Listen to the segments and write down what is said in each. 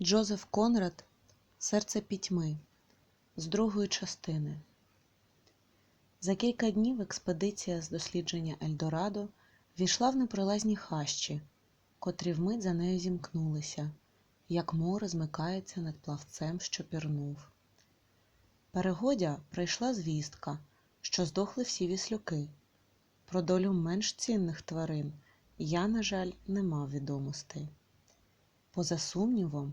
Джозеф Конрад Серце пітьми з другої частини. За кілька днів експедиція з дослідження Ельдорадо війшла в непролазні хащі, котрі вмить за нею зімкнулися, як море змикається над плавцем, що пірнув. Перегодя прийшла звістка, що здохли всі віслюки. Про долю менш цінних тварин я, на жаль, не мав відомостей. Поза сумнівом,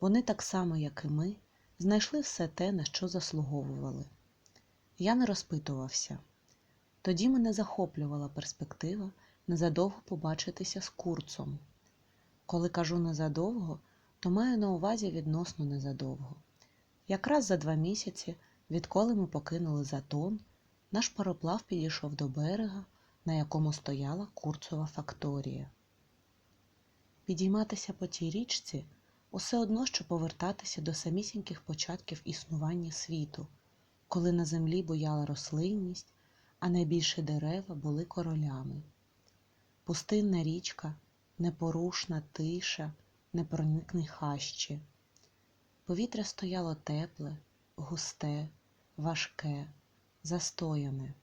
вони так само, як і ми, знайшли все те, на що заслуговували. Я не розпитувався. Тоді мене захоплювала перспектива незадовго побачитися з курцом. Коли кажу незадовго, то маю на увазі відносно незадовго. Якраз за два місяці, відколи ми покинули затон, наш пароплав підійшов до берега, на якому стояла курцова факторія. Підійматися по тій річці усе одно, що повертатися до самісіньких початків існування світу, коли на землі буяла рослинність, а найбільші дерева були королями. Пустинна річка, непорушна тиша, непроникні хащі. Повітря стояло тепле, густе, важке, застояне.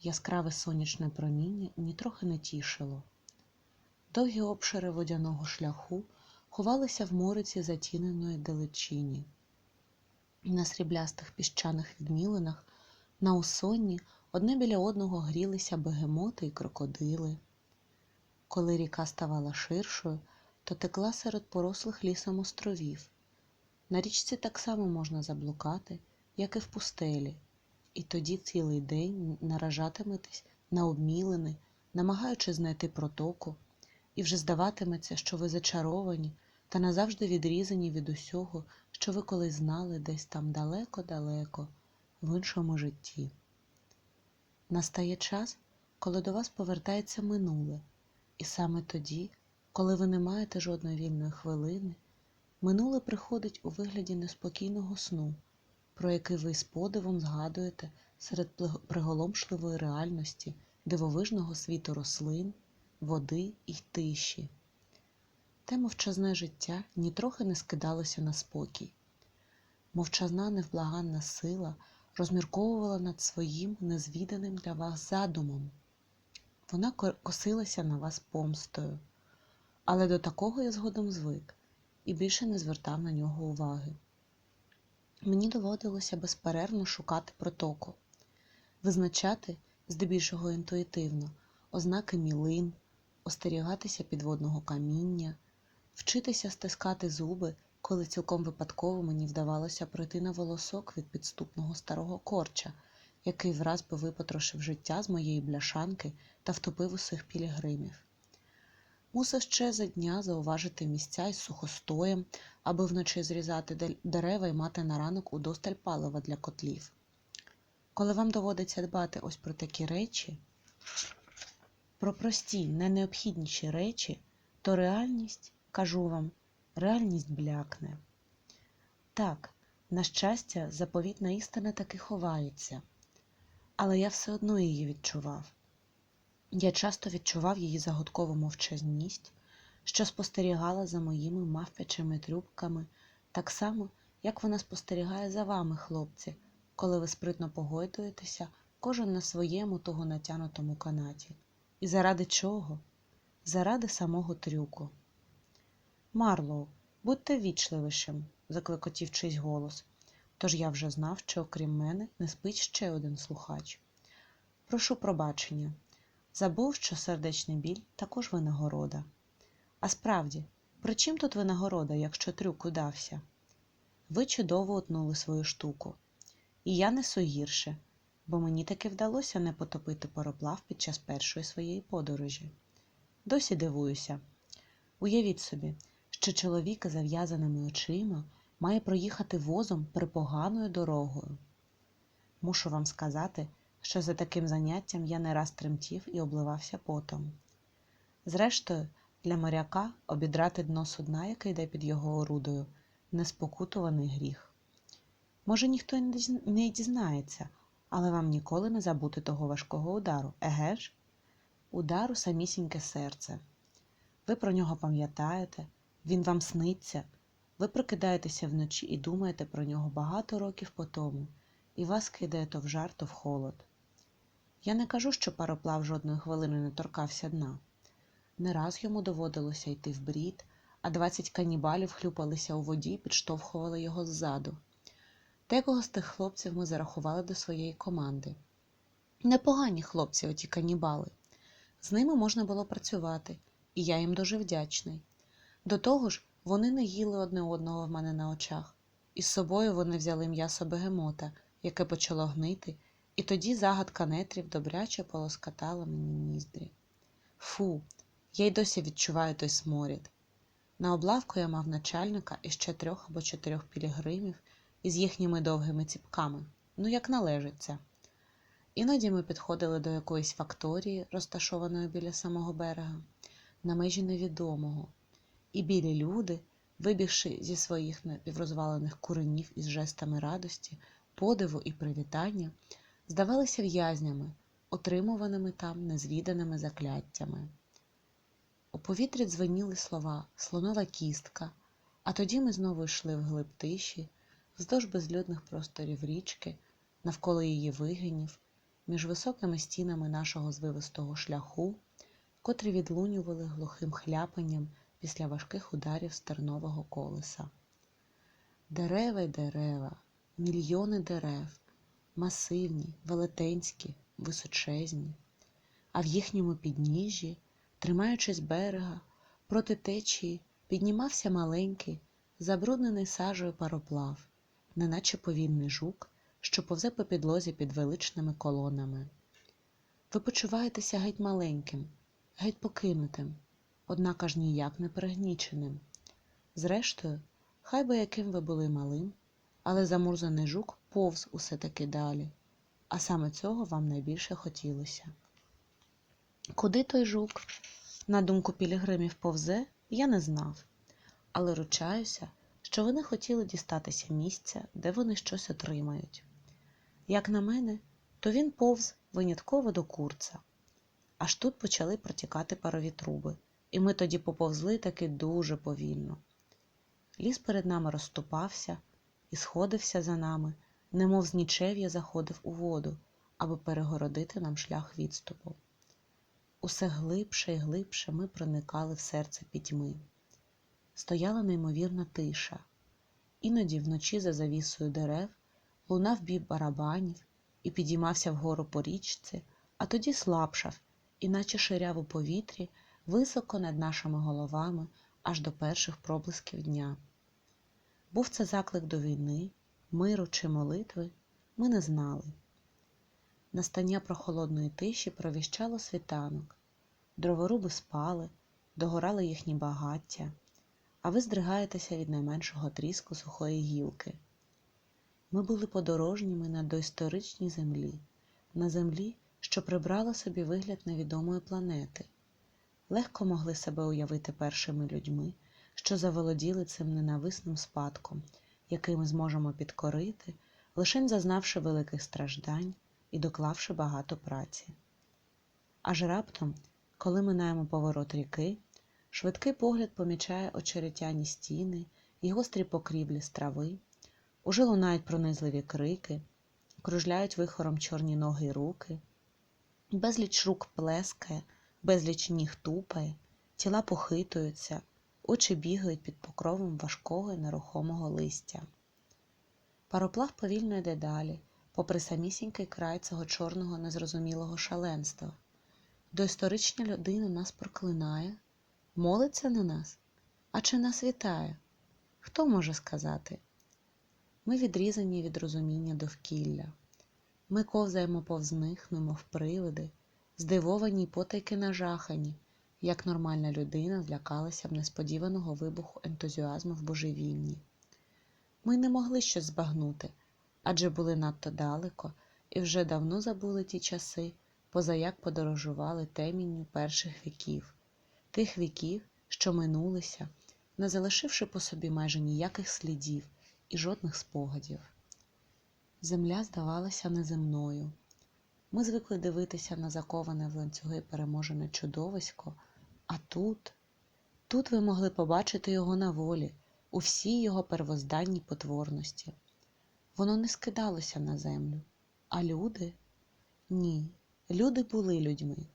Яскраве сонячне проміння нітрохи не тішило. Довгі обшири водяного шляху ховалися в мориці затіненої далечині. На сріблястих піщаних відмілинах, на усонні одне біля одного грілися бегемоти й крокодили. Коли ріка ставала ширшою, то текла серед порослих лісом островів. На річці так само можна заблукати, як і в пустелі, і тоді цілий день наражатиметесь на обмілини, намагаючись знайти протоку, і вже здаватиметься, що ви зачаровані та назавжди відрізані від усього, що ви колись знали десь там далеко-далеко, в іншому житті. Настає час, коли до вас повертається минуле, і саме тоді, коли ви не маєте жодної вільної хвилини, минуле приходить у вигляді неспокійного сну, про який ви з подивом згадуєте серед приголомшливої реальності, дивовижного світу рослин, води і тиші. Те мовчазне життя нітрохи не скидалося на спокій. Мовчазна невблаганна сила розмірковувала над своїм незвіданим для вас задумом. Вона косилася на вас помстою, але до такого я згодом звик і більше не звертав на нього уваги. Мені доводилося безперервно шукати протоку, визначати, здебільшого інтуїтивно, ознаки мілин, остерігатися підводного каміння, вчитися стискати зуби, коли цілком випадково мені вдавалося пройти на волосок від підступного старого корча, який враз би випотрошив життя з моєї бляшанки та втопив усіх пілігримів. Мусив ще за дня зауважити місця із сухостоєм, аби вночі зрізати дерева і мати на ранок удосталь палива для котлів. Коли вам доводиться дбати ось про такі речі, про прості, найнеобхідніші речі, то реальність, кажу вам, реальність блякне. Так, на щастя, заповітна істина таки ховається, але я все одно її відчував. Я часто відчував її загадкову мовчазність, що спостерігала за моїми мавпячими трюбками, так само, як вона спостерігає за вами, хлопці, коли ви спритно погойдуєтеся, кожен на своєму того натянутому канаті. І заради чого? Заради самого трюку. Марлоу, будьте вічливішим, заклекотів чийсь голос, тож я вже знав, що окрім мене не спить ще один слухач. Прошу пробачення. Забув, що сердечний біль також винагорода. А справді, при чим тут винагорода, якщо трюк удався? Ви чудово утнули свою штуку, і я несу гірше, бо мені таки вдалося не потопити пароплав під час першої своєї подорожі. Досі дивуюся. Уявіть собі, що чоловік зав'язаними очима має проїхати возом припоганою дорогою. Мушу вам сказати, що за таким заняттям я не раз тремтів і обливався потом. Зрештою, для моряка обідрати дно судна, яке йде під його орудою, неспокутуваний гріх. Може, ніхто не дізнається, але вам ніколи не забути того важкого удару, еге ж? Удару самісіньке серце. Ви про нього пам'ятаєте, він вам сниться, Ви прокидаєтеся вночі і думаєте про нього багато років по тому, і вас кидає то в жар, то в холод. Я не кажу, що пароплав жодної хвилини не торкався дна. Не раз йому доводилося йти в брід, а двадцять канібалів хлюпалися у воді і підштовхували його ззаду. Декого з тих хлопців ми зарахували до своєї команди. Непогані хлопці, оті канібали. З ними можна було працювати, і я їм дуже вдячний. До того ж, вони не їли одне одного в мене на очах, і з собою вони взяли м'ясо бегемота, яке почало гнити, і тоді загадка нетрів добряче полоскатала мені ніздрі. Фу, я й досі відчуваю той сморід. На облавку я мав начальника і ще трьох або чотирьох пілігримів із їхніми довгими ціпками, ну як належиться. Іноді ми підходили до якоїсь факторії, розташованої біля самого берега, на межі невідомого, і білі люди, вибігши зі своїх напіврозвалених куренів із жестами радості, подиву і привітання, здавалися в'язнями, отримуваними там незвіданими закляттями. У повітрі дзвеніли слова слонова кістка, а тоді ми знову йшли вглиб тиші, вздовж безлюдних просторів річки, навколо її вигинів, між високими стінами нашого звивистого шляху, котрі відлунювали глухим хляпанням після важких ударів стернового колеса. Дерева й дерева, мільйони дерев, масивні, велетенські, височезні, а в їхньому підніжжі, тримаючись берега, проти течії, піднімався маленький, забруднений сажею пароплав, неначе повільний жук, що повзе по підлозі під величними колонами. Ви почуваєтеся геть маленьким, геть покинутим, однак аж ніяк не перегніченим. Зрештою, хай би яким ви були малим, але замурзаний жук повз усе таки далі, а саме цього вам найбільше хотілося. Куди той жук, на думку пілігримів повзе, я не знав, але ручаюся, що вони хотіли дістатися місця, де вони щось отримають. Як на мене, то він повз винятково до курца. Аж тут почали протікати парові труби, і ми тоді поповзли таки дуже повільно. Ліс перед нами розступався і сходився за нами, немов з нічев'я заходив у воду, аби перегородити нам шлях відступу. Усе глибше і глибше ми проникали в серце пітьми. Стояла неймовірна тиша, іноді вночі за завісою дерев лунав бій барабанів і підіймався вгору по річці, а тоді слабшав, і наче ширяв у повітрі високо над нашими головами аж до перших проблисків дня. Був це заклик до війни, миру чи молитви, ми не знали. Настання прохолодної тиші провіщало світанок, дроворуби спали, догорали їхні багаття, а ви здригаєтеся від найменшого тріску сухої гілки. Ми були подорожніми на доісторичній землі, на землі, що прибрала собі вигляд невідомої планети. Легко могли себе уявити першими людьми, що заволоділи цим ненависним спадком, який ми зможемо підкорити, лише зазнавши великих страждань і доклавши багато праці. Аж раптом, коли минаємо поворот ріки, швидкий погляд помічає очеретяні стіни і гострі покрівлі з трави, уже лунають пронизливі крики, кружляють вихором чорні ноги й руки, безліч рук плескає, безліч ніг тупає, тіла похитуються, очі бігають під покровом важкого і нерухомого листя. Пароплав повільно йде далі, попри самісінький край цього чорного незрозумілого шаленства. Доісторична людина нас проклинає, молиться на нас, а чи нас вітає? Хто може сказати? Ми відрізані від розуміння довкілля. Ми ковзаємо повз них, немов привиди, здивовані й потайки нажахані, як нормальна людина злякалася б несподіваного вибуху ентузіазму в божевільні. Ми не могли щось збагнути, адже були надто далеко і вже давно забули ті часи, позаяк подорожували темінню перших віків, тих віків, що минулися, не залишивши по собі майже ніяких слідів і жодних спогадів. Земля здавалася неземною. Ми звикли дивитися на заковане в ланцюги переможене чудовисько, а тут, тут ви могли побачити його на волі, у всій його первозданній потворності. Воно не скидалося на землю. А люди? Ні, люди були людьми.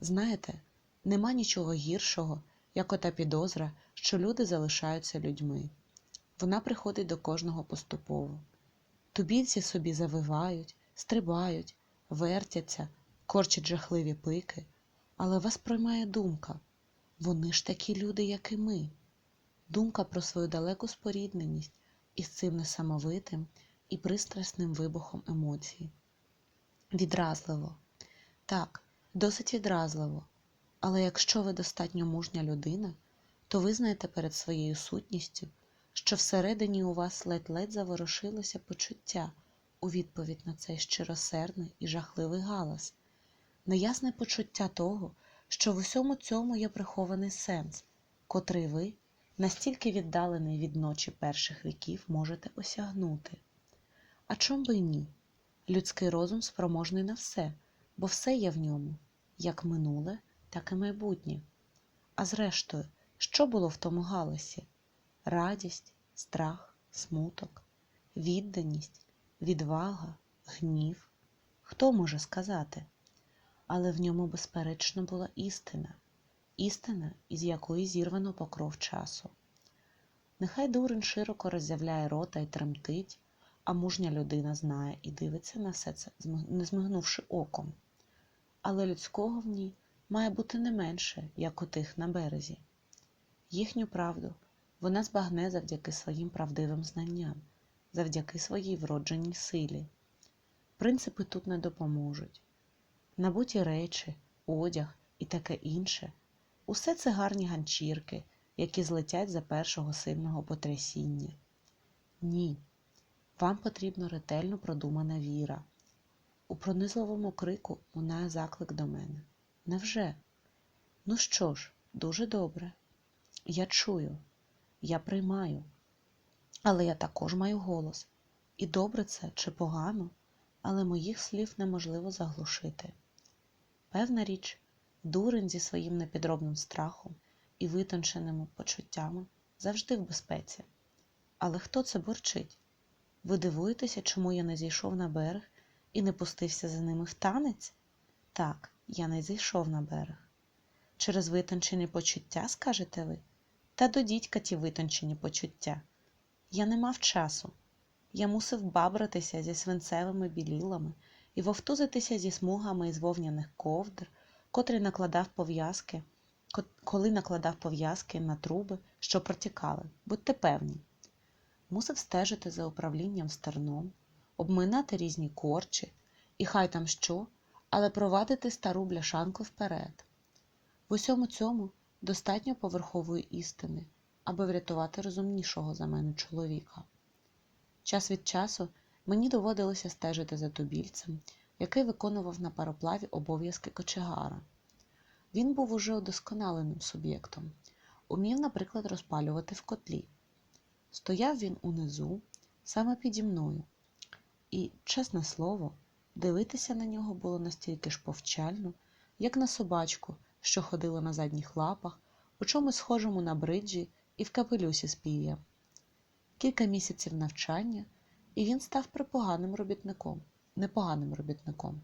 Знаєте, нема нічого гіршого, як ота підозра, що люди залишаються людьми. Вона приходить до кожного поступово. Тубільці собі завивають, стрибають, вертяться, корчать жахливі пики, але вас проймає думка вони ж такі люди, як і ми. Думка про свою далеку спорідненість із цим несамовитим і пристрасним вибухом емоцій. Відразливо. Так, досить відразливо. Але якщо ви достатньо мужня людина, то визнаєте перед своєю сутністю, що всередині у вас ледь-ледь заворушилося почуття у відповідь на цей щиросердний і жахливий галас, неясне почуття того, що в усьому цьому є прихований сенс, котрий ви, настільки віддалений від ночі перших віків, можете осягнути. А чом би ні? Людський розум спроможний на все, бо все є в ньому, як минуле, так і майбутнє. А зрештою, що було в тому галасі? Радість, страх, смуток, відданість, відвага, гнів. Хто може сказати? Але в ньому, безперечно, була істина, істина, із якої зірвано покров часу. Нехай дурень широко роззявляє рота і тремтить, а мужня людина знає і дивиться на все це, не змигнувши оком. Але людського в ній має бути не менше, як у тих на березі. Їхню правду вона збагне завдяки своїм правдивим знанням, завдяки своїй вродженій силі. Принципи тут не допоможуть. Набуті речі, одяг і таке інше усе це гарні ганчірки, які злетять за першого сильного потрясіння. Ні, вам потрібна ретельно продумана віра. У пронизливому крику лунає заклик до мене. Невже? Ну що ж, дуже добре. Я чую, я приймаю, але я також маю голос. І добре це чи погано, але моїх слів неможливо заглушити. Певна річ, дурень зі своїм непідробним страхом і витонченими почуттями завжди в безпеці. Але хто це борчить? Ви дивуєтеся, чому я не зійшов на берег і не пустився за ними в танець? Так, я не зійшов на берег. Через витончені почуття, скажете ви? Та до дідька ті витончені почуття. Я не мав часу. Я мусив бабратися зі свинцевими білілами і вовтузитися зі смугами із вовняних ковдр, котрий накладав пов'язки, коли накладав пов'язки на труби, що протікали, будьте певні. Мусив стежити за управлінням стерном, обминати різні корчі, і хай там що, але провадити стару бляшанку вперед. В усьому цьому достатньо поверхової істини, аби врятувати розумнішого за мене чоловіка. Час від часу мені доводилося стежити за тубільцем, який виконував на пароплаві обов'язки кочегара. Він був уже удосконаленим суб'єктом, умів, наприклад, розпалювати в котлі. Стояв він унизу, саме піді мною, і, чесне слово, дивитися на нього було настільки ж повчально, як на собачку, що ходила на задніх лапах, у чомусь схожому на бриджі і в капелюсі з пір'я. Кілька місяців навчання, і він став припоганим робітником, непоганим робітником.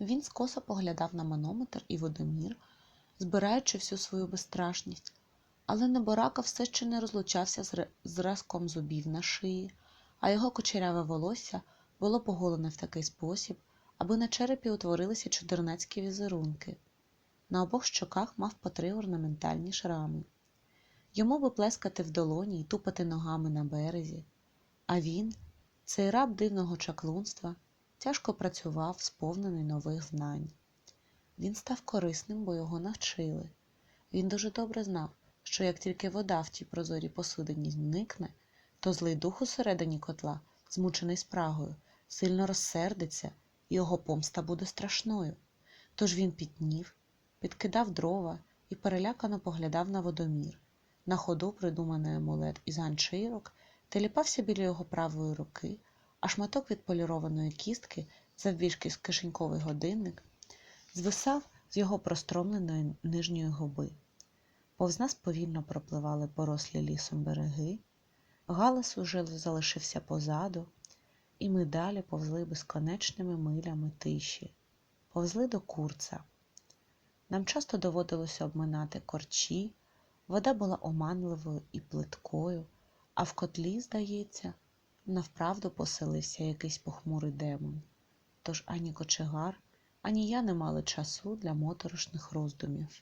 Він скоса поглядав на манометр і водомір, збираючи всю свою безстрашність, але Неборака все ще не розлучався з зразком зубів на шиї, а його кучеряве волосся було поголене в такий спосіб, аби на черепі утворилися чудернацькі візерунки. На обох щоках мав по три орнаментальні шрами. Йому би плескати в долоні й тупати ногами на березі. А він, цей раб дивного чаклунства, тяжко працював, сповнений нових знань. Він став корисним, бо його навчили. Він дуже добре знав, що як тільки вода в тій прозорій посудині зникне, то злий дух усередині котла, змучений спрагою, сильно розсердиться, і його помста буде страшною. Тож він пітнів, підкидав дрова і перелякано поглядав на водомір. На ходу придуманий амулет із ганчірок теліпався біля його правої руки, а шматок відполірованої кістки, завбільшки з кишеньковий годинник, звисав з його простромленої нижньої губи. Повз нас повільно пропливали порослі лісом береги, галас уже залишився позаду, і ми далі повзли безконечними милями тиші, повзли до курца. Нам часто доводилося обминати корчі, вода була оманливою і плиткою, а в котлі, здається, навправду поселився якийсь похмурий демон. Тож ані кочегар, ані я не мали часу для моторошних роздумів.